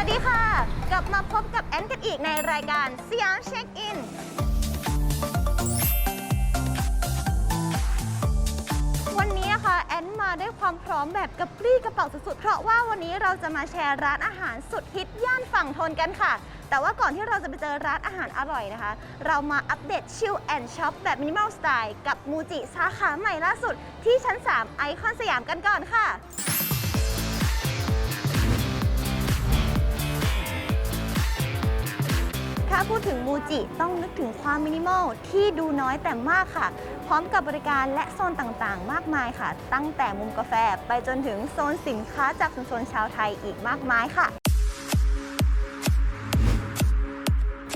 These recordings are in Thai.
วัสดีค่ะ กลับมาพบกับแอนกันอีกในรายการสยามเช็คอิน วันนี้นะคะแอนมาด้วยความพร้อมแบบกระปรี้กระเป๋าสุดๆ เพราะว่าวันนี้เราจะมาแชร์ร้านอาหารสุดฮิตย่านฝั่งทนกันค่ะ แต่ว่าก่อนที่เราจะไปเจอร้านอาหารอร่อยนะคะ เรามาอัปเดตชิลแอนช็อปแบบมินิมอลสไตล์กับมูจิสาขาใหม่ล่าสุด ที่ชั้น 3 ไอคอนสยามกันก่อนค่ะาพูดถึงมูจิต้องนึกถึงความมินิมอลที่ดูน้อยแต่มากค่ะ พร้อมกับบริการและโซนต่างๆ มากมายค่ะ ตั้งแต่มุมกาแฟไปจนถึงโซนสินค้าจากชุมชนชาวไทยอีกมากมายค่ะ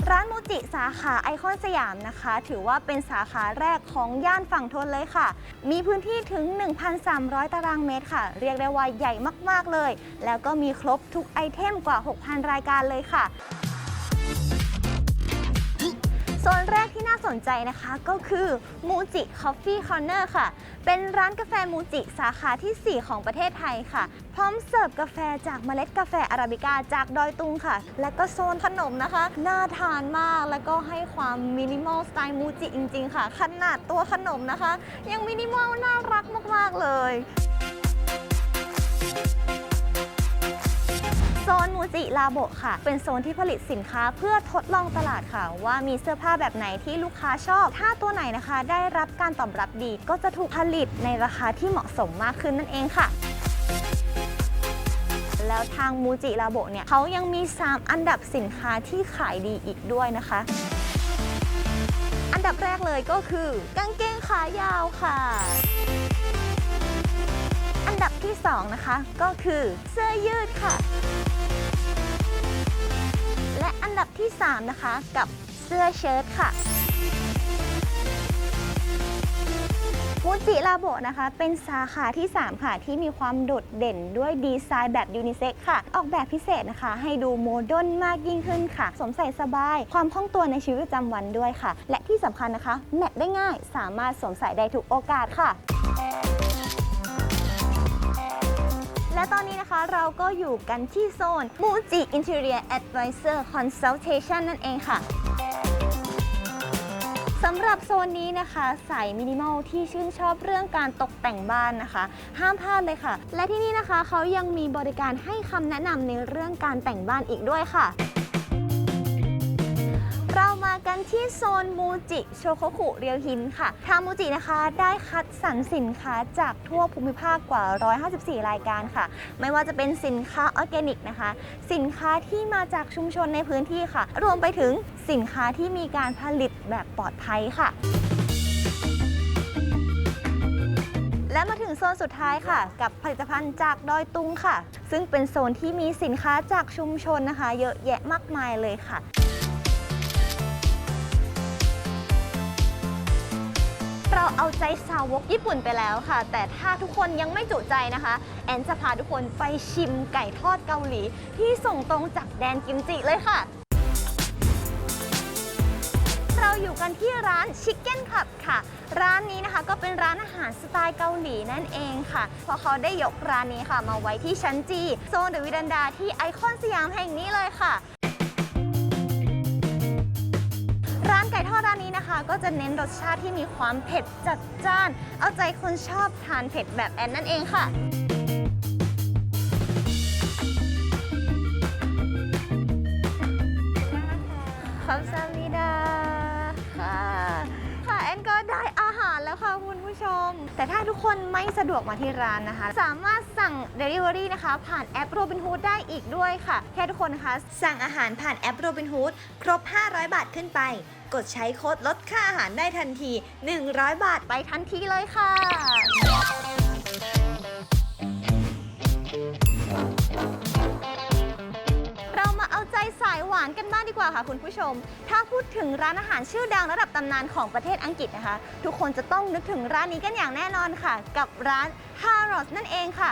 ร้านมูจิสาขาไอคอนสยามนะคะ ถือว่าเป็นสาขาแรกของย่านฝั่งทนเลยค่ะ มีพื้นที่ถึง 1,300 ตารางเมตรค่ะ เรียกได้ว่าใหญ่มากๆเลย แล้วก็มีครบทุกไอเทมกว่า 6,000 รายการเลยค่ะ โซนแรกที่น่าสนใจนะคะก็คือมูจิคอฟฟี่คอร์เนอร์ค่ะ เป็นร้านกาแฟมูจิสาขาทีสี่4 ของประเทศไทยค่ะ พร้อมเสิร์ฟกาแฟจากเมล็ดกาแฟอาราบิกาจากดอยตุงค่ะ และก็โซนขนมนะคะ น่าทานมากแล้วก็ให้ความมินิมอลสไตล์มูจิจริง ๆ ค่ะ ขนาดตัวขนมนะคะ ยังมินิมอลน่ารักมาก ๆ เลย จิลาโบค่ะ เป็นโซนที่ผลิตสินค้าเพื่อทดลองตลาดค่ะ ว่ามีเสื้อผ้าแบบไหนที่ลูกค้าชอบ ถ้าตัวไหนนะคะ ได้รับการตอบรับดี ก็จะถูกผลิตในราคาที่เหมาะสมมากขึ้นนั่นเองค่ะแล้วทางมูจิลาโบเนี่ยเขายังมี 3 อันดับสินค้าที่ขายดีอีกด้วยนะคะ อันดับแรกเลยก็คือกางเกงขายาวค่ะ อันดับที่ 2 นะคะ ก็คือเสื้อยืดค่ะ อันดับที่ 3 นะคะกับเสื้อเชิ้ตค่ะมูจิลาโบนะคะ เป็นสาขาที่ 3 ค่ะ ที่มีความโดดเด่นด้วยดีไซน์แบบยูนิเซ็กค่ะ ออกแบบพิเศษนะคะ ให้ดูโมเดิร์นมากยิ่งขึ้นค่ะ สวมใส่สบาย ความคล่องตัวในชีวิตประจำวันด้วยค่ะ และที่สำคัญนะคะ แมทได้ง่าย สามารถสวมใส่ได้ทุกโอกาสค่ะ และตอนนี้นะคะเราก็อยู่กันที่โซน Muji Interior Advisor Consultation นั่นเองค่ะสำหรับโซนนี้นะคะสายมินิมอลที่ชื่นชอบเรื่องการตกแต่งบ้านนะคะ ห้ามพลาดเลยค่ะ และที่นี่นะคะเขายังมีบริการให้คำแนะนำในเรื่องการแต่งบ้านอีกด้วยค่ะ ที่โซนมูจิโชโคคุเรียวหินค่ะ ทางมูจินะคะได้คัดสรรสินค้าจากทั่วภูมิภาคกว่า 154 รายการค่ะ ไม่ว่าจะเป็นสินค้าออร์แกนิกนะคะ สินค้าที่มาจากชุมชนในพื้นที่ค่ะ รวมไปถึงสินค้าที่มีการผลิตแบบปลอดภัยค่ะและมาถึงโซนสุดท้ายค่ะ กับผลิตภัณฑ์จากดอยตุงค่ะ ซึ่งเป็นโซนที่มีสินค้าจากชุมชนนะคะ เยอะแยะมากมายเลยค่ะ เราเอาใจสาวกญี่ปุ่นไปแล้วค่ะ แต่ถ้าทุกคนยังไม่จุใจนะคะ แอนจะพาทุกคนไปชิมไก่ทอดเกาหลี ที่ส่งตรงจากแดนกิมจิเลยค่ะ เราอยู่กันที่ร้าน Chicken Club ค่ะ ร้านนี้นะคะก็เป็นร้านอาหารสไตล์เกาหลีนั่นเองค่ะ เพราะเขาได้ยกร้านนี้ค่ะ มาไว้ที่ชั้นจีโซนเดอะวิดันดาที่ไอคอนสยามแห่งนี้เลยค่ะ ร้านไก่ทอดร้านนี้นะคะ ก็จะเน้นรสชาติที่มีความเผ็ดจัดจ้าน เอาใจคนชอบทานเผ็ดแบบแอนนั่นเองค่ะคำซามิดา แต่ถ้าทุกคนไม่สะดวกมาที่ร้านนะคะ สามารถสั่ง Delivery นะคะ ผ่านแอป Robinhood ได้อีกด้วยค่ะ แค่ทุกคนนะคะ สั่งอาหารผ่านแอป Robinhood ครบ 500 บาทขึ้นไป กดใช้โค้ดลดค่าอาหารได้ทันที 100 บาทไปทันทีเลยค่ะ ค่ะคุณผู้ชม ถ้าพูดถึงร้านอาหารชื่อดังระดับตำนานของประเทศอังกฤษนะคะ ทุกคนจะต้องนึกถึงร้านนี้กันอย่างแน่นอนค่ะ กับร้าน Harrods นั่นเองค่ะ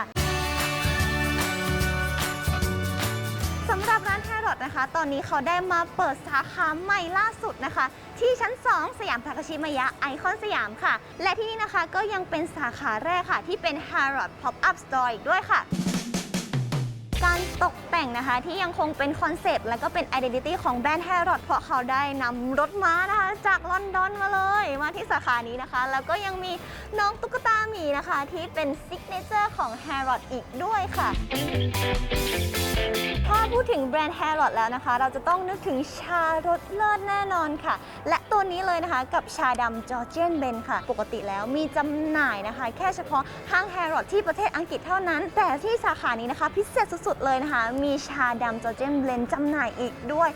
สำหรับร้าน Harrods นะคะ ตอนนี้เขาได้มาเปิดสาขาใหม่ล่าสุดนะคะ ที่ชั้น 2 สยามทาคาชิมายะไอคอนสยามค่ะ และที่นี่นะคะก็ยังเป็นสาขาแรกค่ะ ที่เป็น Harrods Pop-up Store อีกด้วยค่ะ แต่งนะคะ ที่ยังคงเป็นคอนเซปต์และก็เป็น identity ของแบรนด์แฮร์รอดเพราะเขาได้นำรถม้านะคะ จากลอนดอนมาเลยมาที่สาขานี้นะคะ แล้วก็ยังมีน้องตุ๊กตาหมีนะคะ ที่เป็นซิกเนเจอร์ของแฮร์รอดอีกด้วยค่ะ ถ้าพูดถึงแบรนด์แฮร์รอดแล้วนะคะ เราจะต้องนึกถึงชารสเลิศแน่นอนค่ะ และตัวนี้เลยนะคะกับชาดำจอร์เจนเบนค่ะ ปกติแล้วมีจำหน่ายนะคะ แค่เฉพาะห้างแฮร์รอดที่ประเทศอังกฤษเท่านั้น แต่ที่สาขานี้นะคะ พิเศษสุดๆเลยนะคะ มีชาดำจอร์เจนเบนจำหน่ายอีกด้วย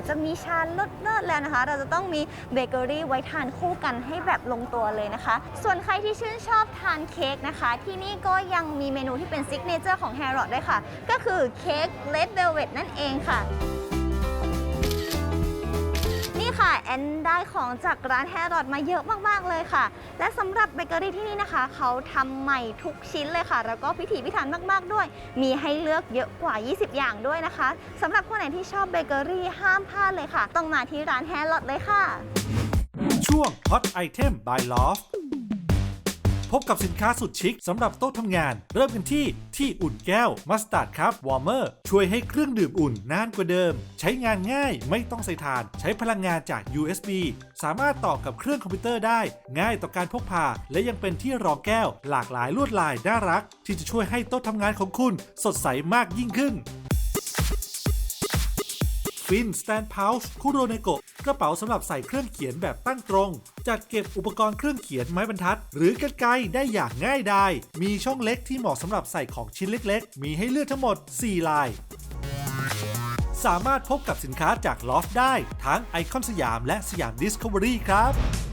อกจะมีชาเลิศแล้วนะคะ เราจะต้องมีเบเกอรี่ไว้ทานคู่กันให้แบบลงตัวเลยนะคะ ส่วนใครที่ชื่นชอบทานเค้กนะคะ ที่นี่ก็ยังมีเมนูที่เป็นซิกเนเจอร์ของแฮร์รอด้วยค่ะ ก็คือเค้กเลดเวลเวตนั่นเองค่ะ ค่ะแอนได้ของจากร้านแฮร์รอดมาเยอะมากๆเลยค่ะ และสำหรับเบเกอรี่ที่นี่นะคะ เขาทำใหม่ทุกชิ้นเลยค่ะ แล้วก็พิถีพิถันมากๆด้วย มีให้เลือกเยอะกว่า 20 อย่างด้วยนะคะสำหรับคนไหนที่ชอบเบเกอรี่ห้ามพลาดเลยค่ะ ต้องมาที่ร้านแฮร์รอดเลยค่ะ ช่วง Hot Item by Love พบกับสินค้าสุดชิคสำหรับโต๊ะทำงาน เริ่มกันที่ที่อุ่นแก้ว Mustard Cup Warmer ช่วยให้เครื่องดื่มอุ่นนานกว่าเดิม ใช้งานง่ายไม่ต้องใส่ถ่าน ใช้พลังงานจาก USB สามารถต่อกับเครื่องคอมพิวเตอร์ได้ ง่ายต่อการพกพา และยังเป็นที่รองแก้ว หลากหลายลวดลายน่ารัก ที่จะช่วยให้โต๊ะทำงานของคุณ สดใสมากยิ่งขึ้น ฟินสแตนพาวช์คุโรเนโกะกระเป๋าสำหรับใส่เครื่องเขียนแบบตั้งตรง จัดเก็บอุปกรณ์เครื่องเขียนไม้บรรทัด หรือกันไกรได้อย่างง่ายดายมีช่องเล็กที่เหมาะสำหรับใส่ของชิ้นเล็กๆ มีให้เลือกทั้งหมด 4 ลาย สามารถพบกับสินค้าจากลอฟได้ทั้งไอคอนสยามและสยามดิสคัฟเวอรี่ครับ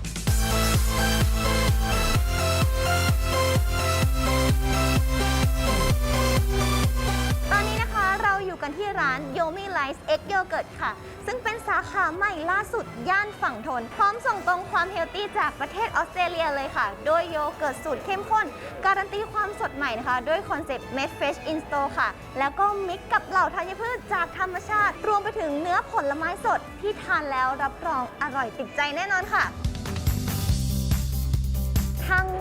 อยู่กันที่ร้าน Yomi Lice Egg Yogurt ค่ะ ซึ่งเป็นสาขาใหม่ล่าสุดย่านฝั่งทน พร้อมส่งตรงความเฮลตี้จากประเทศออสเตรเลียเลยค่ะ โดยโยเกิร์ตสูตรเข้มข้น การันตีความสดใหม่นะคะ ด้วยคอนเซ็ปต์ Made Fresh in Store ค่ะ แล้วก็มิกกับเหล่าธัญพืชจากธรรมชาติ รวมไปถึงเนื้อผลไม้สดที่ทานแล้วรับรองอร่อยติดใจแน่นอนค่ะ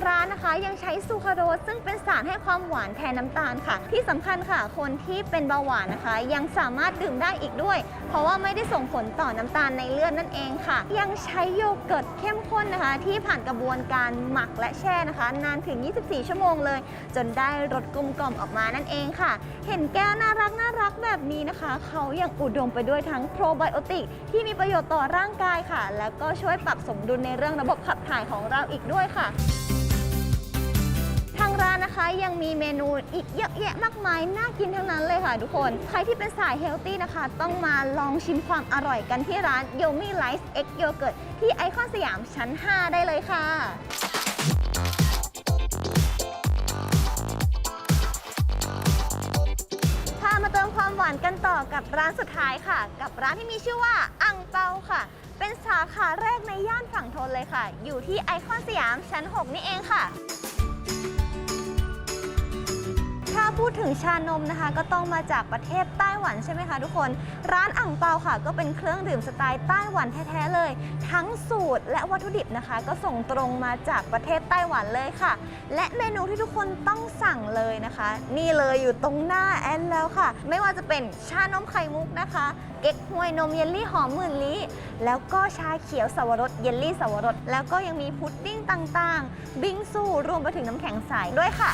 ร้านนะคะยังใช้ซูคราโรสซึ่งเป็นสารให้ความหวานแทนน้ำตาลค่ะ ที่สำคัญค่ะ คนที่เป็นเบาหวานนะคะ ยังสามารถดื่มได้อีกด้วย เพราะว่าไม่ได้ส่งผลต่อน้ำตาลในเลือดนั่นเองค่ะ ยังใช้โยเกิร์ตเข้มข้นนะคะ ที่ผ่านกระบวนการหมักและแช่นะคะ นานถึง 24 ชั่วโมงเลย จนได้รสกลมกล่อมออกมานั่นเองค่ะ เห็นแก้วน่ารักน่ารักแบบนี้นะคะ เขายังอุดมไปด้วยทั้งโปรไบโอติกที่มีประโยชน์ต่อร่างกายค่ะ แล้วก็ช่วยปรับสมดุลในเรื่องระบบขับถ่ายของเราอีกด้วยค่ะ นะคะ ยังมีเมนูอีกเยอะแยะมากมาย น่ากินทั้งนั้นเลยค่ะทุกคน ใครที่เป็นสายเฮลตี้นะคะ ต้องมาลองชิมความอร่อยกันที่ร้าน Yomi Lice Egg Yogurt ที่ไอคอนสยามชั้น 5 ได้เลยค่ะพามาเติมความหวานกันต่อกับร้านสุดท้ายค่ะ กับร้านที่มีชื่อว่าอังเปาค่ะ เป็นสาขาแรกในย่านฝั่งทนเลยค่ะ อยู่ที่ไอคอนสยามชั้น 6 นี่เองค่ะ ถ้าพูดถึงชานมนะคะ ก็ต้องมาจากประเทศไต้หวันใช่ไหมคะทุกคน ร้านอ่างเปาค่ะ ก็เป็นเครื่องดื่มสไตล์ไต้หวันแท้ๆเลย ทั้งสูตรและวัตถุดิบนะคะ ก็ส่งตรงมาจากประเทศไต้หวันเลยค่ะ และเมนูที่ทุกคนต้องสั่งเลยนะคะ นี่เลยอยู่ตรงหน้าแอนแล้วค่ะ ไม่ว่าจะเป็นชานมไข่มุกนะคะ เก๊กฮวยนมเยลลี่หอมหมื่นลี้แล้วก็ชาเขียวสวรสเยลลี่สวรสแล้วก็ยังมีพุดดิ้งต่างๆ บิงซูรวมไปถึงน้ำแข็งใสด้วยค่ะ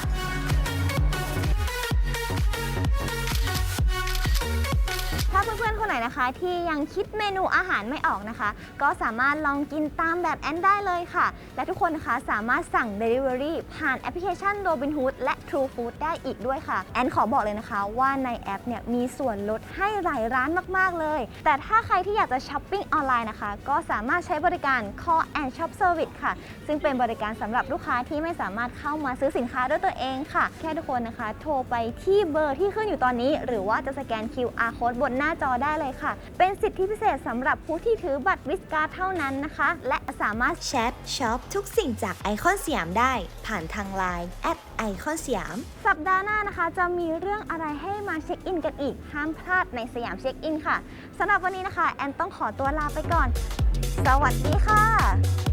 เพื่อนๆคนไหนนะคะ ที่ยังคิดเมนูอาหารไม่ออกนะคะ ก็สามารถลองกินตามแบบแอนได้เลยค่ะ และทุกคนนะคะสามารถสั่ง Delivery ผ่านแอปพลิเคชัน Robinhood และ True Food ได้อีกด้วยค่ะ แอนขอบอกเลยนะคะ ว่าในแอปเนี่ยมีส่วนลดให้หลายร้านมากๆเลย แต่ถ้าใครที่อยากจะช้อปปิ้งออนไลน์นะคะ ก็สามารถใช้บริการ Call and Shop Service ค่ะ ซึ่งเป็นบริการสำหรับลูกค้าที่ไม่สามารถเข้ามาซื้อสินค้าด้วยตัวเองค่ะ แค่ทุกคนนะคะ โทรไปที่เบอร์ที่ขึ้นอยู่ตอนนี้ หรือว่าจะสแกน QR code บนหน้าจอได้เลยค่ะ เป็นสิทธิพิเศษสำหรับผู้ที่ถือบัตรวิสการ์เท่านั้นนะคะ และสามารถแชทช็อปทุกสิ่งจากไอคอนสยามได้ ผ่านทางไลน์แอดไอคอนสยาม สัปดาห์หน้านะคะ จะมีเรื่องอะไรให้มาเช็คอินกันอีก ห้ามพลาดในสยามเช็คอินค่ะสำหรับวันนี้นะคะ แอนต้องขอตัวลาไปก่อน สวัสดีค่ะ